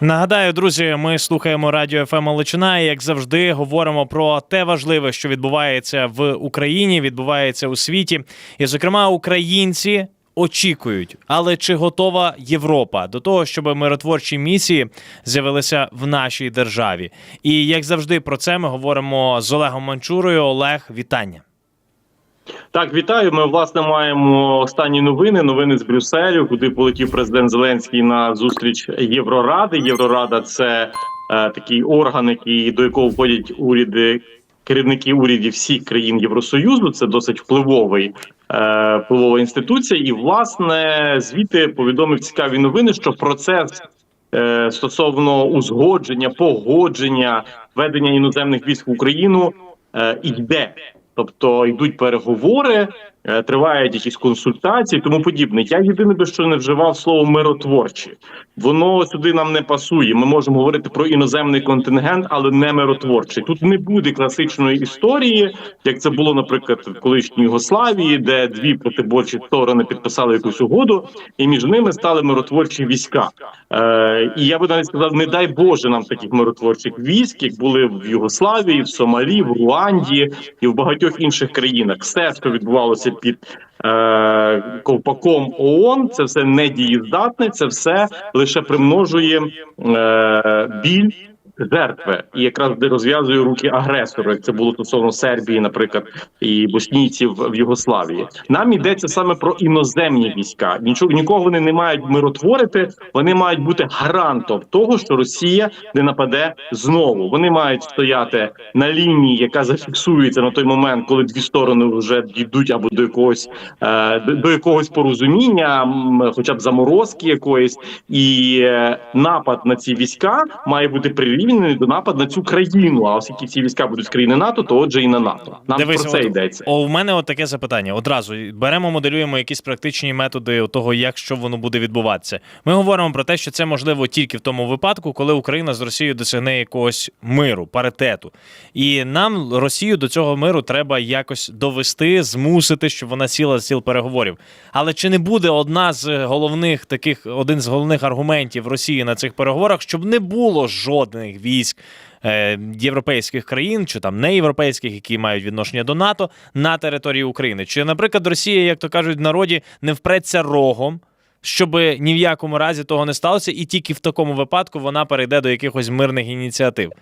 Нагадаю, друзі, ми слухаємо радіо ФМ Молочина і як завжди говоримо про те важливе, що відбувається в Україні, відбувається у світі. І, зокрема, українці очікують, але чи готова Європа до того, щоб миротворчі місії з'явилися в нашій державі? І як завжди, про це ми говоримо з Олегом Манчурою. Олег, вітання. Так, вітаю. Ми власне маємо останні новини. Новини з Брюсселю, куди полетів президент Зеленський на зустріч Євроради. Єврорада це е, такий орган, який до якого входять уряди, керівники урядів всіх країн Євросоюзу. Це досить впливовий е, впливова інституція. І власне звідти повідомив цікаві новини, що процес. е, Стосовно узгодження, погодження ведення іноземних військ в Україну е, йде. Тобто йдуть переговори, тривають якісь консультації, тому подібне. Я єдине би що не вживав слово миротворчі. Воно сюди нам не пасує. Ми можемо говорити про іноземний контингент, але не миротворчий. Тут не буде класичної історії, як це було, наприклад, в колишній Югославії, де дві протиборчі сторони підписали якусь угоду, і між ними стали миротворчі війська. Е, і я би навіть сказав, не дай Боже нам таких миротворчих військ, як були в Югославії, в Сомалі, в Руанді і в багатьох інших країнах. Все, що відбувалося під е, ковпаком ООН, це все недієздатне, це все лише примножує е, біль. Жертви і якраз де розв'язує руки агресору, як це було стосовно Сербії, наприклад, і боснійців в Югославії. Нам йдеться саме про іноземні війська. Нічого нікого вони не мають миротворити. Вони мають бути гарантом того, що Росія не нападе знову. Вони мають стояти на лінії, яка зафіксується на той момент, коли дві сторони вже дійдуть або до якогось е, до- якогось порозуміння, хоча б заморозки якоїсь, і е, напад на ці війська має бути прирівняний до нападу на цю країну. А оскільки ці війська будуть з країни НАТО, то отже і на НАТО. Нам Дивись, про це от- йдеться. О, в мене от таке запитання. Одразу беремо, моделюємо якісь практичні методи того, як що воно буде відбуватися. Ми говоримо про те, що це можливо тільки в тому випадку, коли Україна з Росією досягне якогось миру, паритету. І нам Росію до цього миру треба якось довести, змусити, щоб вона сіла з сіл переговорів. Але чи не буде одна з головних таких, один з головних аргументів Росії на цих переговорах, щоб не було жодних військ? е, європейських країн чи там не європейських, які мають відношення до НАТО на території України. Чи, наприклад, Росія, як то кажуть, в народі не впреться рогом, щоб ні в якому разі того не сталося, і тільки в такому випадку вона перейде до якихось мирних ініціатив.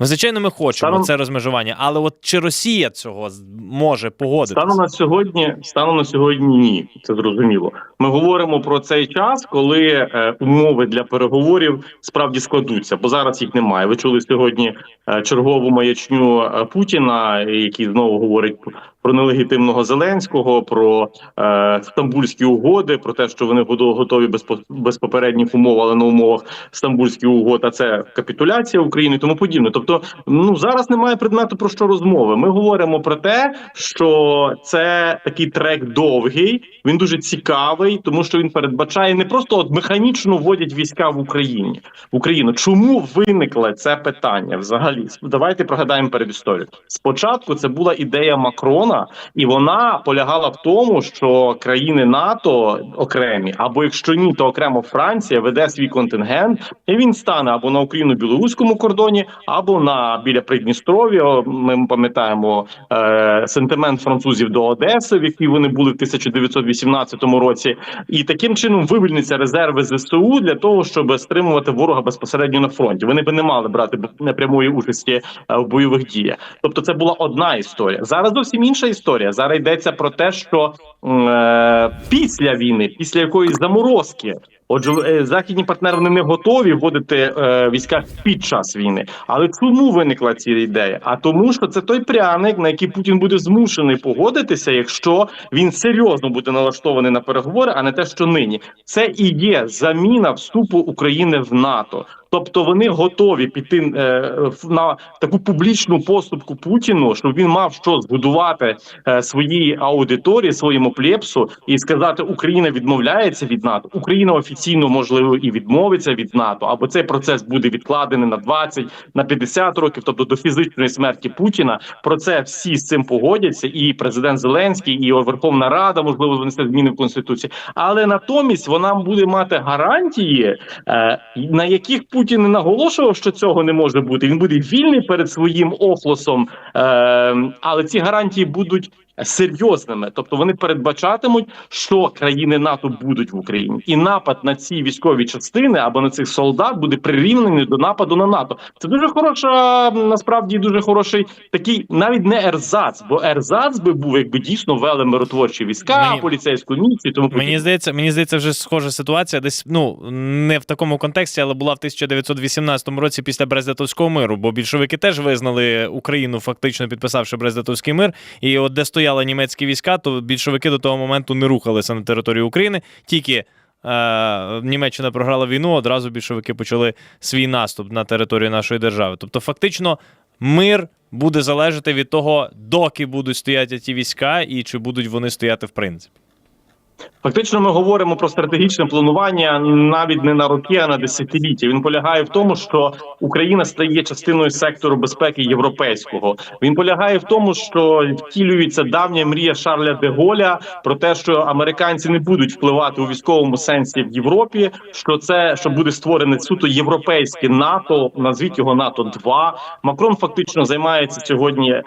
Ну, Звичайно, ми хочемо Станом- це розмежування, але от чи Росія цього може погодитися? Станом на сьогодні, станом на сьогодні, ні, це зрозуміло. Ми говоримо про цей час, коли е, умови для переговорів справді складуться, бо зараз їх немає. Ви чули сьогодні е, чергову маячню е, Путіна, який знову говорить про нелегітимного Зеленського, про е, стамбульські угоди, про те, що вони готові- готові без, без попередніх умов, але на умовах стамбульських угод, а це капітуляція України, і тому подібне. Тобто, ну зараз немає предмету про що розмови. Ми говоримо про те, що це такий трек довгий, він дуже цікавий, тому що він передбачає не просто от механічно вводять війська в Україні в Україну. Чому виникло це питання? Взагалі, давайте пригадаємо перед історію. Спочатку це була ідея Макрона, і вона полягала в тому, що країни НАТО окремі, або якщо ні, то окремо Франція веде свій контингент, і він стане або на Україно-білоруському кордоні, або на біля Придністров'я. Ми пам'ятаємо е, сентимент французів до Одеси, в якій вони були в 1918 році, і таким чином вивільниться резерви ЗСУ для того, щоб стримувати ворога безпосередньо на фронті. Вони би не мали брати непрямої участі е, в бойових діях. Тобто, це була одна історія. Зараз зовсім інша історія. Зараз йдеться про те, що е, після війни, після якоїсь заморозки. Отже, е, західні партнери вони не готові вводити е, війська під час війни. Але чому виникла ця ідея? А тому, що це той пряник, на який Путін буде змушений погодитися, якщо він серйозно буде налаштований на переговори, а не те, що нині це і є заміна вступу України в НАТО. Тобто вони готові піти е, на таку публічну поступку Путіну, щоб він мав що збудувати е, своїй аудиторії, своєму плепсу, і сказати, Україна відмовляється від НАТО. Україна офіційно можливо і відмовиться від НАТО, або цей процес буде відкладений на 20, на 50 років, тобто до фізичної смерті Путіна. Про це всі з цим погодяться, і президент Зеленський, і Верховна Рада можливо внесе зміни в конституції. Але натомість вона буде мати гарантії, е, на яких Путін Путін не наголошував, що цього не може бути. Він буде вільний перед своїм охлосом, е, але ці гарантії будуть. Серйозними, тобто вони передбачатимуть, що країни НАТО будуть в Україні, і напад на ці військові частини або на цих солдат буде прирівнений до нападу на НАТО. Це дуже хороша, насправді дуже хороший такий, навіть не ерзац, бо ерзац би був, якби дійсно вели миротворчі війська, Мені- поліцейську місію. Тому Мені здається, мені здається, вже схожа ситуація. Десь ну не в такому контексті, але була в 1918 році після Брездатовського миру. Бо більшовики теж визнали Україну, фактично підписавши Брездатовський мир. І от де стояли німецькі війська, то більшовики до того моменту не рухалися на територію України. Тільки е, Німеччина програла війну, одразу більшовики почали свій наступ на територію нашої держави. Тобто, фактично, мир буде залежати від того, доки будуть стояти ті війська, і чи будуть вони стояти в принципі. Фактично, ми говоримо про стратегічне планування навіть не на роки, а на десятиліття. Він полягає в тому, що Україна стає частиною сектору безпеки європейського. Він полягає в тому, що втілюється давня мрія Шарля де Голля про те, що американці не будуть впливати у військовому сенсі в Європі. Що це що буде створене суто європейське НАТО, назвіть його НАТО 2 Макрон фактично займається сьогодні е,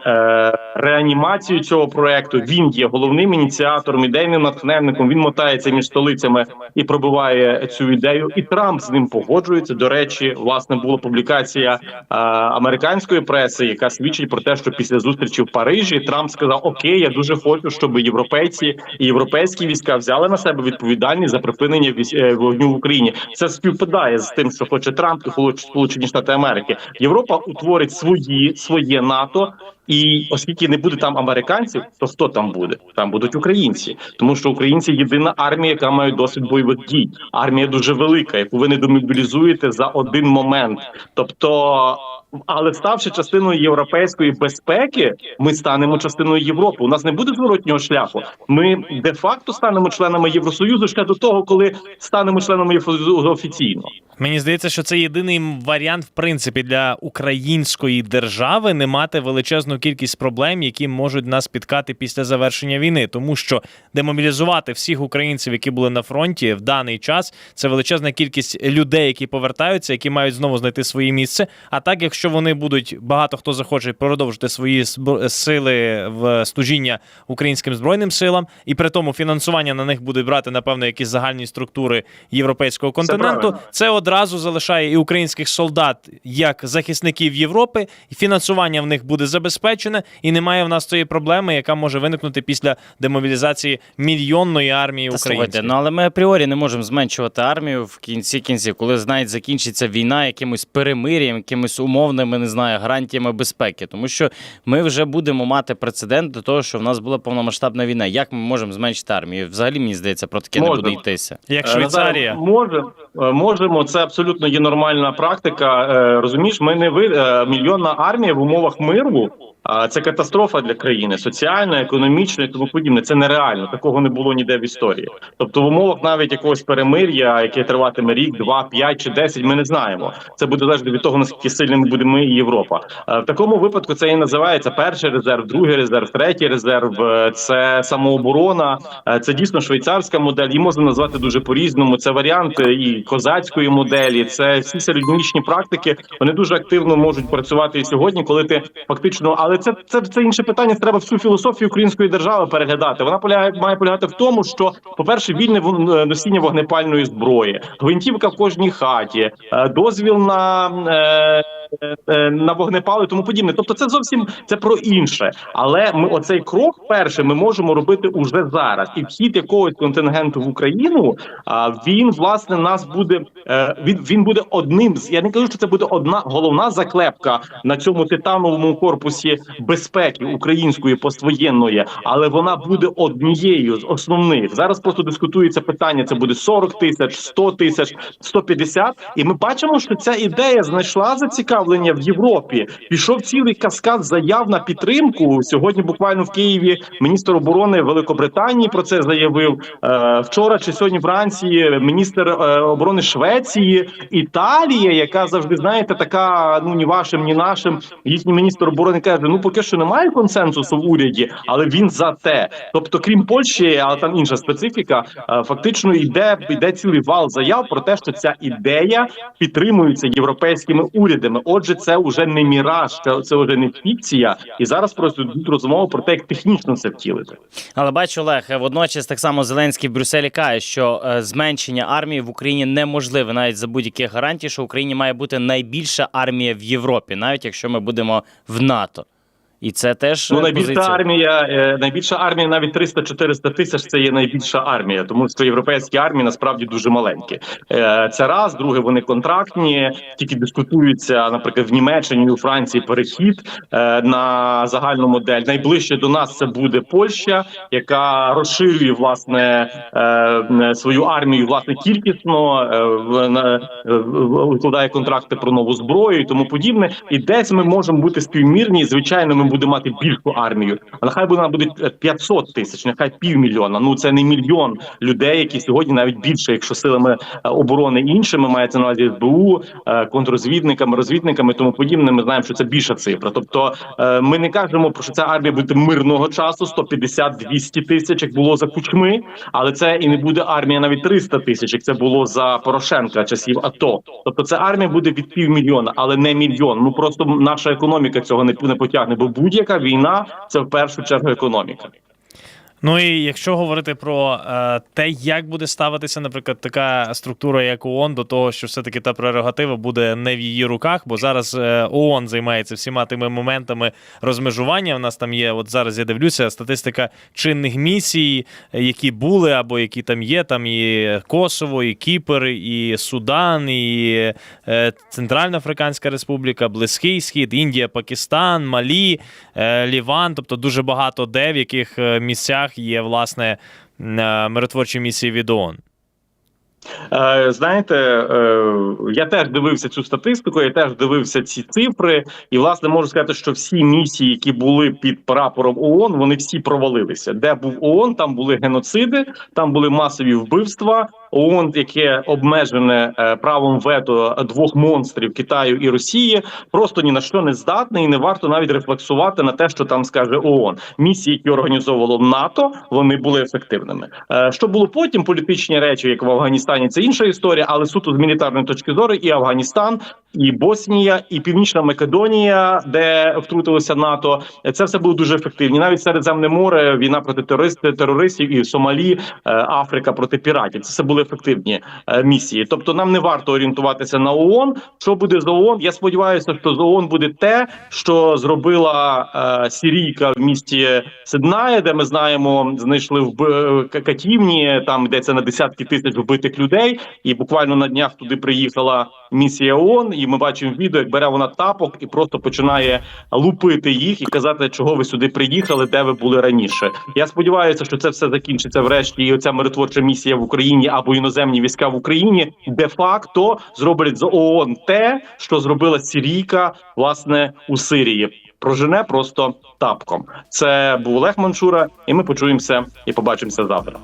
реанімацією цього проекту. Він є головним ініціатором, ідейним натхненником. Він мотається між столицями і пробиває цю ідею. І Трамп з ним погоджується. До речі, власне була публікація е, американської преси, яка свідчить про те, що після зустрічі в Парижі Трамп сказав: Окей, я дуже хочу, щоб європейці і європейські війська взяли на себе відповідальність за припинення е, вогню в Україні. Це співпадає з тим, що хоче Трамп і Сполучені Штати Америки. Європа утворить свої своє НАТО. І оскільки не буде там американців, то хто там буде? Там будуть українці, тому що українці єдина армія, яка має досвід бойових дій. Армія дуже велика, яку ви не домобілізуєте за один момент. Тобто, але ставши частиною європейської безпеки, ми станемо частиною Європи. У нас не буде зворотнього шляху. Ми де факто станемо членами Євросоюзу ще до того, коли станемо членами Євросоюзу офіційно. Мені здається, що це єдиний варіант, в принципі, для української держави не мати величезну кількість проблем, які можуть нас спіткати після завершення війни, тому що демобілізувати всіх українців, які були на фронті в даний час, це величезна кількість людей, які повертаються, які мають знову знайти своє місце. А так, якщо вони будуть багато хто захоче продовжити свої сили в служіння українським збройним силам, і при тому фінансування на них буде брати напевно якісь загальні структури європейського континенту. правильно. Це одразу залишає і українських солдат як захисників Європи, і фінансування в них буде забезпечене, і немає в нас тої проблеми, яка може виникнути після демобілізації мільйонної армії українців. ну але ми апріорі не можемо зменшувати армію в кінці кінців, коли навіть закінчиться війна якимось перемир'ям, якимось умовними, не знаю, гарантіями безпеки. Тому що ми вже будемо мати прецедент до того, що в нас була повномасштабна війна. Як ми можемо зменшити армію? Взагалі мені здається, про таке не буде йтися. Як Е, Швейцарія. Може, е, можемо. Це абсолютно є нормальна практика. Е, Розумієш, ми не ви мільйонна армія в умовах миру. Це катастрофа для країни, соціальна, економічна і тому подібне. Це нереально. Такого не було ніде в історії. Тобто, в умовах навіть якогось перемир'я, яке триватиме рік, два, п'ять чи десять, ми не знаємо. Це буде залежати від того, наскільки сильними будемо ми і Європа. Е, В такому випадку це і називається перший резерв, другий резерв, третій резерв. Е, Це самооборона. Е, Це дійсно швейцарська модель. Її можна назвати дуже по-різному. Це варіант е, і козацької моделі. Це всі середньовічні практики. Вони дуже активно можуть працювати і сьогодні, коли ти фактично, але це, це, це інше питання. Треба всю філософію української держави переглядати. Вона полягає має полягати в тому, що, по-перше, вільне вон- е, носіння вогнепальної зброї, гвинтівка в кожній хаті, е, дозвіл на. Е, на вогнепали тому подібне. Тобто, це зовсім це про інше. Але ми оцей крок перший ми можемо робити уже зараз. І вхід якогось контингенту в Україну, а він власне нас буде е, він, він буде одним з. Я не кажу, що це буде одна головна заклепка на цьому титановому корпусі безпеки української поствоєнної, але вона буде однією з основних. Зараз просто дискутується питання: це буде 40 тисяч, 100 тисяч, 150. І ми бачимо, що ця ідея знайшла зацікавлення зацікавлення в Європі. Пішов цілий каскад заяв на підтримку. Сьогодні буквально в Києві міністр оборони Великобританії про це заявив. Е, Вчора чи сьогодні вранці міністр е, оборони Швеції, Італія, яка завжди знаєте, така ну ні вашим, ні нашим. Їхній міністр оборони каже: ну поки що немає консенсусу в уряді, але він за те. Тобто, крім Польщі, але там інша специфіка. е, Фактично йде йде цілий вал заяв про те, що ця ідея підтримується європейськими урядами. Отже, це вже не міраж, це, це вже не фікція. І зараз просто йдуть розмови про те, як технічно це втілити. Але бачу, Олег, водночас так само Зеленський в Брюсселі каже, що е, зменшення армії в Україні неможливе навіть за будь-яких гарантій, що в Україні має бути найбільша армія в Європі, навіть якщо ми будемо в НАТО. І це теж Ну е, найбільша позиція. армія, е, найбільша армія, навіть 300-400 тисяч. Це є найбільша армія, тому що європейські армії насправді дуже маленькі. Е, Це раз, друге, вони контрактні, тільки дискутуються, наприклад, в Німеччині і у Франції перехід на загальну модель. Найближче до нас це буде Польща, яка розширює власне свою армію власне кількісно, в- на- укладає контракти про нову зброю і тому подібне. І десь ми можемо бути співмірні. Звичайно, ми будемо мати більшу армію. А нехай буде вона буде 500 тисяч, нехай півмільйона. Ну це не мільйон людей, які сьогодні навіть більше, якщо силами е, оборони іншими мається на увазі СБУ, е, контррозвідниками, розвідниками, тому подібне. Ми знаємо, що це більша цифра. Тобто е, ми не кажемо про що ця армія буде мирного часу 150-200 тисяч, як було за кучми, але це і не буде армія навіть 300 тисяч, як це було за Порошенка часів АТО. Тобто це армія буде від півмільйона, але не мільйон. Ну просто наша економіка цього не, не потягне, бо будь-яка війна це в першу чергу економіка. Ну і якщо говорити про е, те, як буде ставитися, наприклад, така структура, як ООН, до того, що все-таки та прерогатива буде не в її руках, бо зараз е, ООН займається всіма тими моментами розмежування. У нас там є, от зараз я дивлюся, статистика чинних місій, які були або які там є. Там і Косово, і Кіпр, і Судан, і е, Центральна Африканська Республіка, Близький Схід, Індія, Пакистан, Малі, Ліван, тобто дуже багато де в яких е, місцях є власне е, миротворчі місії від ООН. Е, Знаєте, е, я теж дивився цю статистику, я теж дивився ці цифри, і власне можу сказати, що всі місії, які були під прапором ООН, вони всі провалилися. Де був ООН, там були геноциди, там були масові вбивства. ООН, яке обмежене е, правом вето двох монстрів Китаю і Росії, просто ні на що не здатне, і не варто навіть рефлексувати на те, що там скаже ООН. Місії, які організовувало НАТО, вони були ефективними. Е, Що було потім? Політичні речі, як в Афганістані, це інша історія, але суто з мілітарної точки зору, і Афганістан, і Боснія, і Північна Македонія, де втрутилося НАТО, це все було дуже ефективні. Навіть Середземне море, війна проти терористів, терористів і Сомалі, е, Африка проти піратів. Це все були ефективні е, місії. Тобто, нам не варто орієнтуватися на ООН. Що буде з ООН? Я сподіваюся, що з ООН буде те, що зробила е, Сірійка в місті Сиднає, де ми знаємо, знайшли в катівні, там йдеться на десятки тисяч вбитих людей, і буквально на днях туди приїхала місія ООН, і ми бачимо відео, як бере вона тапок і просто починає лупити їх і казати, чого ви сюди приїхали, де ви були раніше. Я сподіваюся, що це все закінчиться врешті. І оця миротворча місія в Україні або іноземні війська в Україні де-факто зроблять з ООН те, що зробила Сірійка власне у Сирії. Прожене просто тапком. Це був Олег Манчура, і ми почуємося і побачимося завтра.